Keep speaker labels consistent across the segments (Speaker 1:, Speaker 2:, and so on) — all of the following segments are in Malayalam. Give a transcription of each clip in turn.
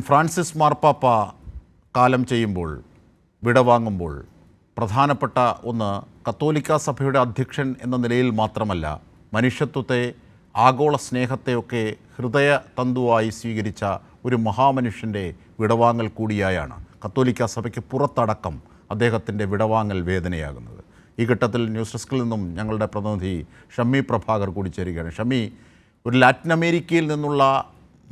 Speaker 1: ഫ്രാൻസിസ് മാർപ്പാപ്പ കാലം ചെയ്യുമ്പോൾ വിടവാങ്ങുമ്പോൾ പ്രധാനപ്പെട്ട ഒന്ന് കത്തോലിക്ക സഭയുടെ അധ്യക്ഷൻ എന്ന നിലയിൽ മാത്രമല്ല മനുഷ്യത്വത്തെ ആഗോള സ്നേഹത്തെയൊക്കെ ഹൃദയ തന്തുവായി സ്വീകരിച്ച ഒരു മഹാമനുഷ്യന്റെ വിടവാങ്ങൽ കൂടിയായാണ് കത്തോലിക്ക സഭയ്ക്ക് പുറത്തടക്കം അദ്ദേഹത്തിന്റെ വിടവാങ്ങൽ വേദനയാകുന്നത്. ഈ ഘട്ടത്തിൽ ന്യൂസ് ഡെസ്കിൽ നിന്നും ഞങ്ങളുടെ പ്രതിനിധി ഷമ്മി പ്രഭാകർ കൂടി ചേരുകയാണ്. ഷമ്മി ഒരു ലാറ്റിൻ അമേരിക്കയിൽ നിന്നുള്ള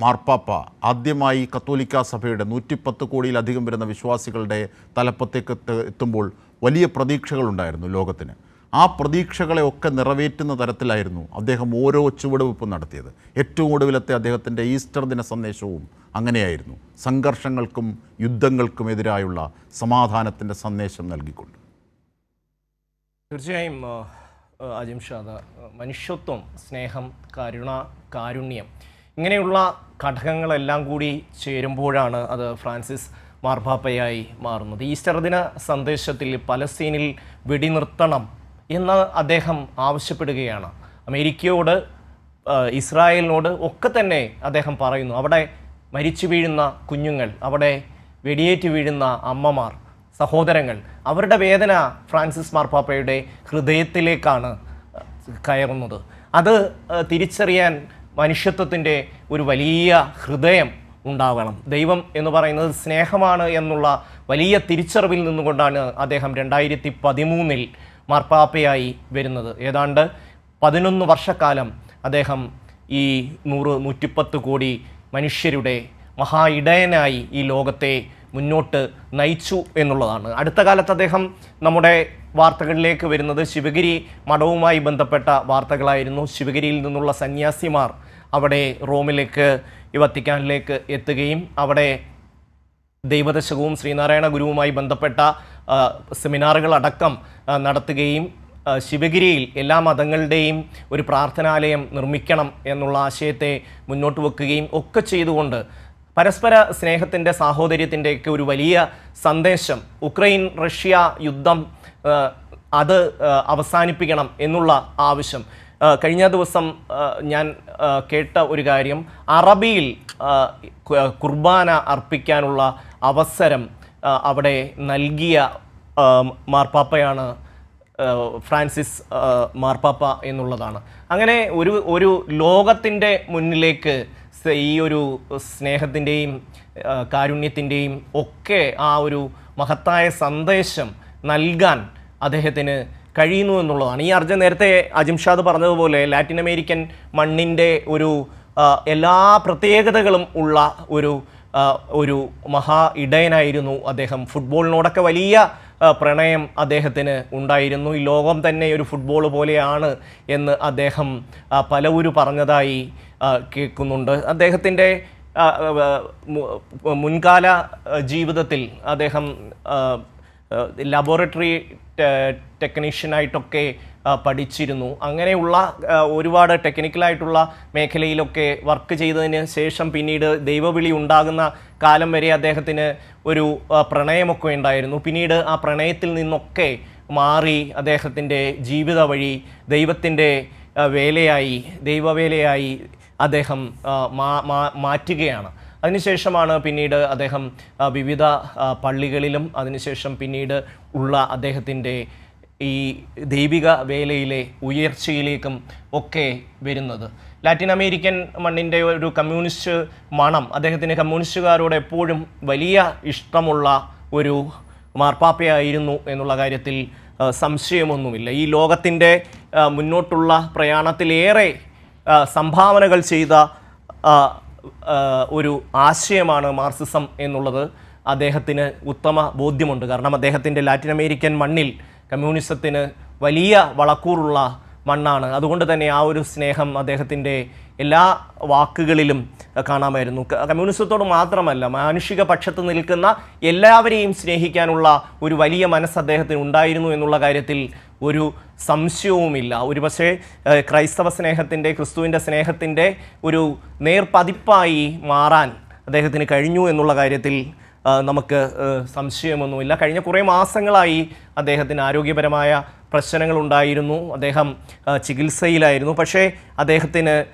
Speaker 1: മാർപ്പാപ്പ ആദ്യമായി കത്തോലിക്ക സഭയുടെ നൂറ്റിപ്പത്ത് കോടിയിലധികം വരുന്ന വിശ്വാസികളുടെ തലപ്പത്തേക്ക് എത്തുമ്പോൾ വലിയ പ്രതീക്ഷകളുണ്ടായിരുന്നു ലോകത്തിന്. ആ പ്രതീക്ഷകളെ ഒക്കെ നിറവേറ്റുന്ന തരത്തിലായിരുന്നു അദ്ദേഹം ഓരോ ചുവടുവെപ്പും നടത്തിയത്. ഏറ്റവും ഒടുവിലത്തെ അദ്ദേഹത്തിന്റെ ഈസ്റ്റർ ദിന സന്ദേശവും അങ്ങനെയായിരുന്നു. സംഘർഷങ്ങൾക്കും യുദ്ധങ്ങൾക്കും എതിരായുള്ള സമാധാനത്തിന്റെ സന്ദേശം നൽകിക്കൊണ്ട്.
Speaker 2: തീർച്ചയായും ആ, ആ, അജിം ഷാദ് മനുഷ്യത്വം സ്നേഹം കരുണ കാരുണ്യം ഇങ്ങനെയുള്ള ഘടകങ്ങളെല്ലാം കൂടി ചേരുമ്പോഴാണ് അത് ഫ്രാൻസിസ് മാർപ്പാപ്പയായി മാറുന്നത്. ഈസ്റ്റർ ദിന സന്ദേശത്തിൽ പലസ്തീനിൽ വെടിനിർത്തണം എന്ന് അദ്ദേഹം ആവശ്യപ്പെടുകയാണ്. അമേരിക്കയോട് ഇസ്രായേലിനോട് ഒക്കെ തന്നെ അദ്ദേഹം പറയുന്നു. അവിടെ മരിച്ചു വീഴുന്ന കുഞ്ഞുങ്ങൾ അവിടെ വെടിയേറ്റ് വീഴുന്ന അമ്മമാർ സഹോദരങ്ങൾ അവരുടെ വേദന ഫ്രാൻസിസ് മാർപ്പാപ്പയുടെ ഹൃദയത്തിലേക്കാണ് കയറുന്നത്. അത് തിരിച്ചറിയാൻ മനുഷ്യത്വത്തിന്റെ ഒരു വലിയ ഹൃദയം ഉണ്ടാവണം. ദൈവം എന്ന് പറയുന്നത് സ്നേഹമാണ് എന്നുള്ള വലിയ തിരിച്ചറിവിൽ നിന്നുകൊണ്ടാണ് അദ്ദേഹം രണ്ടായിരത്തി പതിമൂന്നിൽ മാർപ്പാപ്പയായി വരുന്നത്. ഏതാണ്ട് പതിനൊന്ന് വർഷക്കാലം അദ്ദേഹം ഈ നൂറ് നൂറ്റിപ്പത്ത് കോടി മനുഷ്യരുടെ മഹാ ഇടയനായി ഈ ലോകത്തെ മുന്നോട്ട് നയിച്ചു എന്നുള്ളതാണ്. അടുത്ത കാലത്ത് അദ്ദേഹം നമ്മുടെ വാർത്തകളിലേക്ക് വരുന്നത് ശിവഗിരി മഠവുമായി ബന്ധപ്പെട്ട വാർത്തകളായിരുന്നു. ശിവഗിരിയിൽ നിന്നുള്ള സന്യാസിമാർ അവിടെ റോമിലേക്ക് വത്തിക്കാനിലേക്ക് എത്തുകയും അവിടെ ദൈവദശകവും ശ്രീനാരായണ ഗുരുവുമായി ബന്ധപ്പെട്ട സെമിനാറുകളടക്കം നടത്തുകയും ശിവഗിരിയിൽ എല്ലാ മതങ്ങളുടെയും ഒരു പ്രാർത്ഥനാലയം നിർമ്മിക്കണം എന്നുള്ള ആശയത്തെ മുന്നോട്ട് വെക്കുകയും ഒക്കെ ചെയ്തുകൊണ്ട് പരസ്പര സ്നേഹത്തിന്റെ സാഹോദര്യത്തിന്റെയൊക്കെ ഒരു വലിയ സന്ദേശം ഉക്രൈൻ റഷ്യ യുദ്ധം അത് അവസാനിപ്പിക്കണം എന്നുള്ള ആവശ്യം കഴിഞ്ഞ ദിവസം ഞാൻ കേട്ട ഒരു കാര്യം. അറബിയിൽ കുർബാന അർപ്പിക്കാനുള്ള അവസരം അവിടെ നൽകിയ മാർപ്പാപ്പയാണ് ഫ്രാൻസിസ് മാർപ്പാപ്പ എന്നുള്ളതാണ്. അങ്ങനെ ഒരു ഒരു ലോകത്തിന്റെ മുന്നിലേക്ക് ഈ ഒരു സ്നേഹത്തിന്റെയും കാരുണ്യത്തിന്റെയും ഒക്കെ ആ ഒരു മഹത്തായ സന്ദേശം നൽകാൻ അദ്ദേഹത്തിന് കഴിയുന്നു എന്നുള്ളതാണ്. ഈ അർജൻ നേരത്തെ അജിംഷാദ് പറഞ്ഞതുപോലെ ലാറ്റിൻ അമേരിക്കൻ മണ്ണിന്റെ ഒരു എല്ലാ പ്രത്യേകതകളും ഉള്ള ഒരു ഒരു മഹാ ഇടയനായിരുന്നു അദ്ദേഹം. ഫുട്ബോളിനോടൊക്കെ വലിയ പ്രണയം അദ്ദേഹത്തിന് ഉണ്ടായിരുന്നു. ഈ ലോകം തന്നെ ഒരു ഫുട്ബോൾ പോലെയാണ് എന്ന് അദ്ദേഹം പലവരും പറഞ്ഞതായി കേൾക്കുന്നുണ്ട്. അദ്ദേഹത്തിന്റെ മുൻകാല ജീവിതത്തിൽ അദ്ദേഹം ലബോറട്ടറി ടെക്നീഷ്യനായിട്ടൊക്കെ പഠിച്ചിരുന്നു. അങ്ങനെയുള്ള ഒരുപാട് ടെക്നിക്കലായിട്ടുള്ള മേഖലയിലൊക്കെ വർക്ക് ചെയ്തതിന് ശേഷം പിന്നീട് ദൈവവിളി ഉണ്ടാകുന്ന കാലം വരെ അദ്ദേഹത്തിന് ഒരു പ്രണയമൊക്കെ ഉണ്ടായിരുന്നു. പിന്നീട് ആ പ്രണയത്തിൽ നിന്നൊക്കെ മാറി അദ്ദേഹത്തിന്റെ ജീവിത വഴി ദൈവത്തിന്റെ വേലയായി ദൈവവേലയായി അദ്ദേഹം മാറ്റുകയാണ്. അതിനുശേഷമാണ് പിന്നീട് അദ്ദേഹം വിവിധ പള്ളികളിലും അതിനുശേഷം പിന്നീട് ഉള്ള അദ്ദേഹത്തിന്റെ ഈ ദൈവിക വേലയിലെ ഉയർച്ചയിലേക്കും ഒക്കെ വരുന്നത്. ലാറ്റിൻ അമേരിക്കൻ മണ്ണിന്റെ ഒരു കമ്മ്യൂണിസ്റ്റ് മണം അദ്ദേഹത്തിന് കമ്മ്യൂണിസ്റ്റുകാരോട് എപ്പോഴും വലിയ ഇഷ്ടമുള്ള ഒരു മാർപ്പാപ്പയായിരുന്നു എന്നുള്ള കാര്യത്തിൽ സംശയമൊന്നുമില്ല. ഈ ലോകത്തിന്റെ മുന്നോട്ടുള്ള പ്രയാണത്തിലേറെ സംഭാവനകൾ ചെയ്ത ഒരു ആശയമാണ് മാർസിസം എന്നുള്ളത്. അദ്ദേഹത്തിന് ഉത്തമ ബോധ്യമുണ്ട്. കാരണം അദ്ദേഹത്തിന്റെ ലാറ്റിൻ അമേരിക്കൻ മണ്ണിൽ കമ്മ്യൂണിസത്തിന് വലിയ വളക്കൂറുള്ള മണ്ണാണ്. അതുകൊണ്ട് തന്നെ ആ ഒരു സ്നേഹം അദ്ദേഹത്തിന്റെ എല്ലാ വാക്കുകളിലും കാണാമായിരുന്നു. കമ്മ്യൂണിസത്തോട് മാത്രമല്ല മാനുഷിക പക്ഷത്ത് നിൽക്കുന്ന എല്ലാവരെയും സ്നേഹിക്കാനുള്ള ഒരു വലിയ മനസ്സ് അദ്ദേഹത്തിന് ഉണ്ടായിരുന്നു എന്നുള്ള കാര്യത്തിൽ ഒരു സംശയവുമില്ല. ഒരു പക്ഷേ ക്രൈസ്തവ സ്നേഹത്തിന്റെ ക്രിസ്തുവിന്റെ സ്നേഹത്തിന്റെ ഒരു നേർപതിപ്പായി മാറാൻ അദ്ദേഹത്തിന് കഴിഞ്ഞു എന്നുള്ള കാര്യത്തിൽ നമുക്ക് സംശയമൊന്നുമില്ല. കഴിഞ്ഞ കുറേ മാസങ്ങളായി അദ്ദേഹത്തിന് ആരോഗ്യപരമായ പ്രശ്നങ്ങളുണ്ടായിരുന്നു. അദ്ദേഹം ചികിത്സയിലായിരുന്നു. പക്ഷേ അദ്ദേഹത്തിന്